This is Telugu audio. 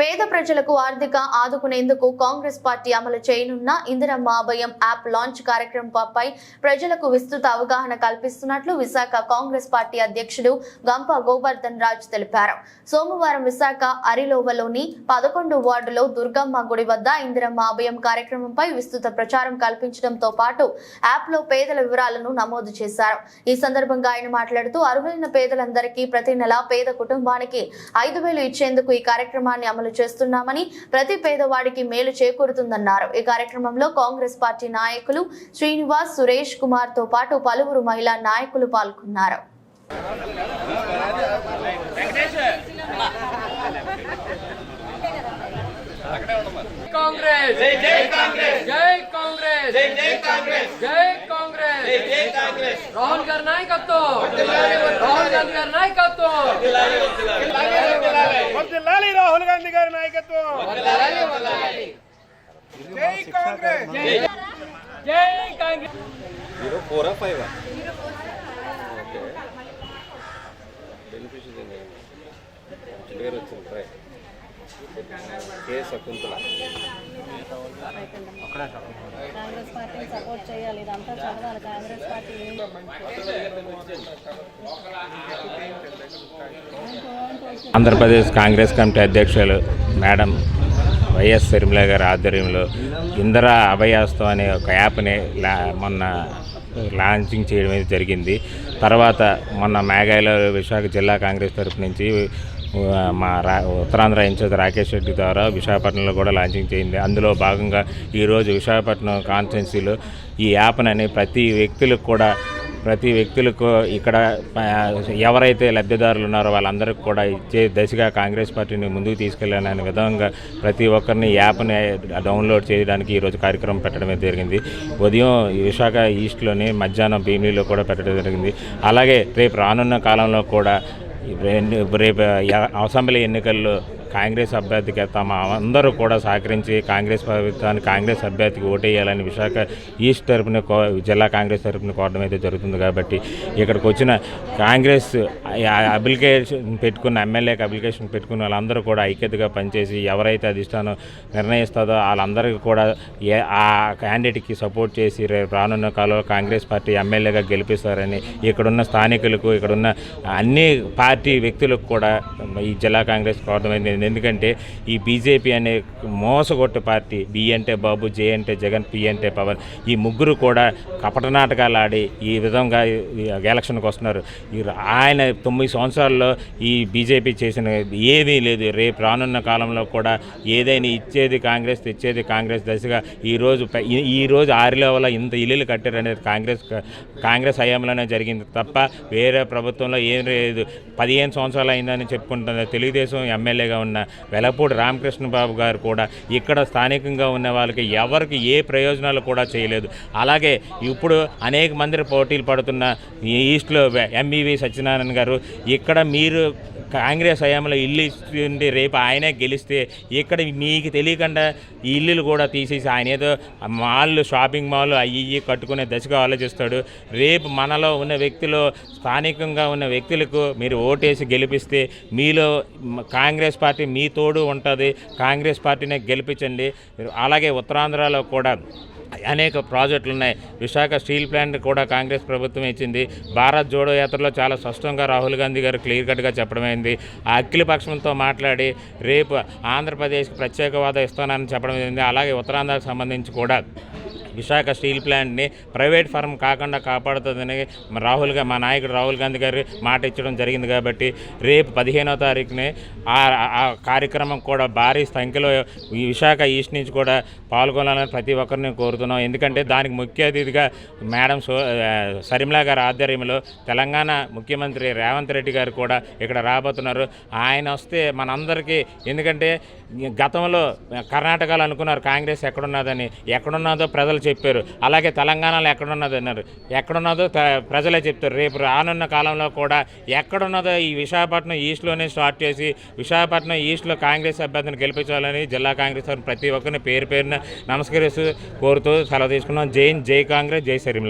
పేద ప్రజలకు ఆర్థిక ఆదుకునేందుకు కాంగ్రెస్ పార్టీ అమలు చేయనున్న ఇందిరమ్మ అభయం యాప్ లాంచ్ కార్యక్రమంపై ప్రజలకు విస్తృత అవగాహన కల్పిస్తున్నట్లు విశాఖ కాంగ్రెస్ పార్టీ అధ్యక్షుడు గంప గోవర్ధన్ రాజ్ తెలిపారు. సోమవారం విశాఖ అరిలోవలోని పదకొండు వార్డులో దుర్గమ్మ గుడి వద్ద ఇందిరమ్మ అభయం కార్యక్రమంపై విస్తృత ప్రచారం కల్పించడంతో పాటు యాప్లో పేదల వివరాలను నమోదు చేశారు. ఈ సందర్భంగా ఆయన మాట్లాడుతూ అర్హులైన పేదలందరికీ ప్రతి నెల పేద కుటుంబానికి ఐదు వేలు ఇచ్చేందుకు ఈ కార్యక్రమాన్ని అమలు చేస్తున్నామని ప్రతి పేదవాడికి మేలు చేకూరుతుందన్నారు. ఈ కార్యక్రమంలో కాంగ్రెస్ పార్టీ నాయకులు శ్రీనివాస్ సురేష్ కుమార్తో పాటు పలువురు మహిళా నాయకులు పాల్గొన్నారు. కాంగ్రెస్! జై జై కాంగ్రెస్! జై కాంగ్రెస్! జై జై కాంగ్రెస్! జై కాంగ్రెస్! జై జై కాంగ్రెస్! రాహుల్ గారి నాయకత్వం రాహుల్ గాంధీ గారి నాయకత్వం వర్ధిల్లాలి రాహుల్ గాంధీ గారి నాయకత్వం జై కాంగ్రెస్ జై Congress zero four five? Okay. Beneficiary clear వచ్చింది. ట్రై కే శకుంతల. కాంగ్రెస్ పార్టీని సపోర్ట్ చేయాలి. ఇదంతా చదవాలి. కాంగ్రెస్ పార్టీ ఆంధ్రప్రదేశ్ కాంగ్రెస్ కమిటీ అధ్యక్షులు మేడం వైఎస్ శర్మిల గారి ఆధ్వర్యంలో ఇందిరా అభయాస్తం అనే ఒక యాప్ని లా మొన్న లాంచింగ్ చేయడం అయితే జరిగింది. తర్వాత మొన్న మేఘాలో విశాఖ జిల్లా కాంగ్రెస్ తరపు నుంచి మా రా ఉత్తరాంధ్ర ఇన్ఛార్జ్ రాకేష్ రెడ్డి ద్వారా విశాఖపట్నంలో కూడా లాంచింగ్ చేయింది. అందులో భాగంగా ఈరోజు విశాఖపట్నం కాన్స్టిట్యున్సీలో ఈ యాప్నని ప్రతి వ్యక్తులకు కూడా ప్రతి వ్యక్తులకు ఇక్కడ ఎవరైతే లబ్ధిదారులు ఉన్నారో వాళ్ళందరికీ కూడా ఇచ్చే దశగా కాంగ్రెస్ పార్టీని ముందుకు తీసుకెళ్ళాలనే విధంగా ప్రతి ఒక్కరిని యాప్ని డౌన్లోడ్ చేయడానికి ఈరోజు కార్యక్రమం పెట్టడమే జరిగింది. ఉదయం విశాఖ ఈస్ట్లోని మధ్యాహ్నం భీమిలీలో కూడా పెట్టడం జరిగింది. అలాగే రేపు రానున్న కాలంలో కూడా రేపు అసెంబ్లీ ఎన్నికల్లో కాంగ్రెస్ అభ్యర్థికి తమ అందరూ కూడా సహకరించి కాంగ్రెస్ ప్రభుత్వానికి కాంగ్రెస్ అభ్యర్థికి ఓటేయాలని విశాఖ ఈస్ట్ తరపున కో జిల్లా కాంగ్రెస్ తరపున కోరడం అయితే జరుగుతుంది కాబట్టి ఇక్కడికి వచ్చిన కాంగ్రెస్ అప్లికేషన్ పెట్టుకున్న ఎమ్మెల్యేకి అప్లికేషన్ పెట్టుకున్న వాళ్ళందరూ కూడా ఐక్యతగా పనిచేసి ఎవరైతే అధిష్టానం నిర్ణయిస్తుందో వాళ్ళందరికీ కూడా ఏ ఆ క్యాండిడేట్కి సపోర్ట్ చేసి రేపు రానున్న కాలంలో కాంగ్రెస్ పార్టీ ఎమ్మెల్యేగా గెలిపిస్తారని ఇక్కడున్న స్థానికులకు ఇక్కడున్న అన్ని పార్టీ వ్యక్తులకు కూడా ఈ జిల్లా కాంగ్రెస్ కోరడం ఎందుకంటే ఈ బీజేపీ అనే మోసగొట్టు పార్టీ బి అంటే బాబు జే అంటే జగన్ పి అంటే పవన్ ఈ ముగ్గురు కూడా కపట నాటకాలు ఆడి ఈ విధంగా ఎలక్షన్కి వస్తున్నారు. ఈ ఆయన తొమ్మిది సంవత్సరాల్లో ఈ బీజేపీ చేసిన ఏమీ లేదు. రేపు రానున్న కాలంలో కూడా ఏదైనా ఇచ్చేది కాంగ్రెస్ తెచ్చేది కాంగ్రెస్ దశగా ఈరోజు ఈరోజు ఈ- ఆరిలో వల్ల ఇంత ఇల్లులు కట్టారు అనేది కాంగ్రెస్ కాంగ్రెస్ హయాంలోనే జరిగింది తప్ప వేరే ప్రభుత్వంలో ఏం లేదు. పదిహేను సంవత్సరాలు అయిందని చెప్పుకుంటున్న తెలుగుదేశం ఎమ్మెల్యేగా ఉన్న వెలపూడి రామకృష్ణ బాబు గారు కూడా ఇక్కడ స్థానికంగా ఉన్న వాళ్ళకి ఎవరికి ఏ ప్రయోజనాలు కూడా చేయలేదు. అలాగే ఇప్పుడు అనేక మంది పోటీలు పడుతున్న ఈస్ట్లో ఎంఈవి సత్యనారాయణ గారు ఇక్కడ మీరు కాంగ్రెస్ హయాంలో ఇల్లు ఇస్తుంటే రేపు ఆయనే గెలిస్తే ఇక్కడ మీకు తెలియకుండా ఈ ఇల్లులు కూడా తీసేసి ఆయన ఏదో మాల్లు షాపింగ్ మాల్ అవి ఇవి కట్టుకునే దశగా ఆలోచిస్తాడు. రేపు మనలో ఉన్న వ్యక్తులు స్థానికంగా ఉన్న వ్యక్తులకు మీరు ఓటేసి గెలిపిస్తే మీలో కాంగ్రెస్ పార్టీ మీ తోడు ఉంటుంది. కాంగ్రెస్ పార్టీనే గెలిపించండి. అలాగే ఉత్తరాంధ్రలో కూడా అనేక ప్రాజెక్టులు ఉన్నాయి విశాఖ స్టీల్ ప్లాంట్ కూడా కాంగ్రెస్ ప్రభుత్వం ఇచ్చింది. భారత్ జోడో యాత్రలో చాలా స్పష్టంగా రాహుల్ గాంధీ గారు క్లియర్ కట్గా చెప్పడమైంది ఆ అఖిల పక్షంతో మాట్లాడి రేపు ఆంధ్రప్రదేశ్కి ప్రత్యేక హోదా ఇస్తానని చెప్పడం జరిగింది అలాగే ఉత్తరాంధ్రకు సంబంధించి కూడా విశాఖ స్టీల్ ప్లాంట్ని ప్రైవేట్ ఫర్మ్ కాకుండా కాపాడుతుందని రాహుల్ మా నాయకుడు రాహుల్ గాంధీ గారు మాట ఇచ్చడం జరిగింది కాబట్టి రేపు పదిహేనో తారీఖుని ఆ ఆ కార్యక్రమం కూడా భారీ సంఖ్యలో ఈ విశాఖ ఈస్ట్ నుంచి కూడా పాల్గొనాలని ప్రతి ఒక్కరిని కోరుతున్నాం. ఎందుకంటే దానికి ముఖ్య అతిథిగా మేడం సో సరిమలా గారి ఆధ్వర్యంలో తెలంగాణ ముఖ్యమంత్రి రేవంత్ రెడ్డి గారు కూడా ఇక్కడ రాబోతున్నారు. ఆయన వస్తే మనందరికీ ఎందుకంటే గతంలో కర్ణాటకలో అనుకున్నారు కాంగ్రెస్ ఎక్కడున్నదని. ఎక్కడున్నదో ప్రజలు చెప్పారు. అలాగే తెలంగాణలో ఎక్కడున్నది అన్నారు. ఎక్కడున్నదో త- ప్రజలే చెప్తారు. రేపు రానున్న కాలంలో కూడా ఎక్కడున్నదో ఈ విశాఖపట్నం ఈస్ట్లోనే స్టార్ట్ చేసి విశాఖపట్నం ఈస్ట్లో కాంగ్రెస్ అభ్యర్థిని గెలిపించాలని జిల్లా కాంగ్రెస్ వారు ప్రతి ఒక్కరిని పేరు పేరున నమస్కరిస్తూ కోరుతూ సెలవు తీసుకున్నాం. జై జై కాంగ్రెస్ జై సరిమిల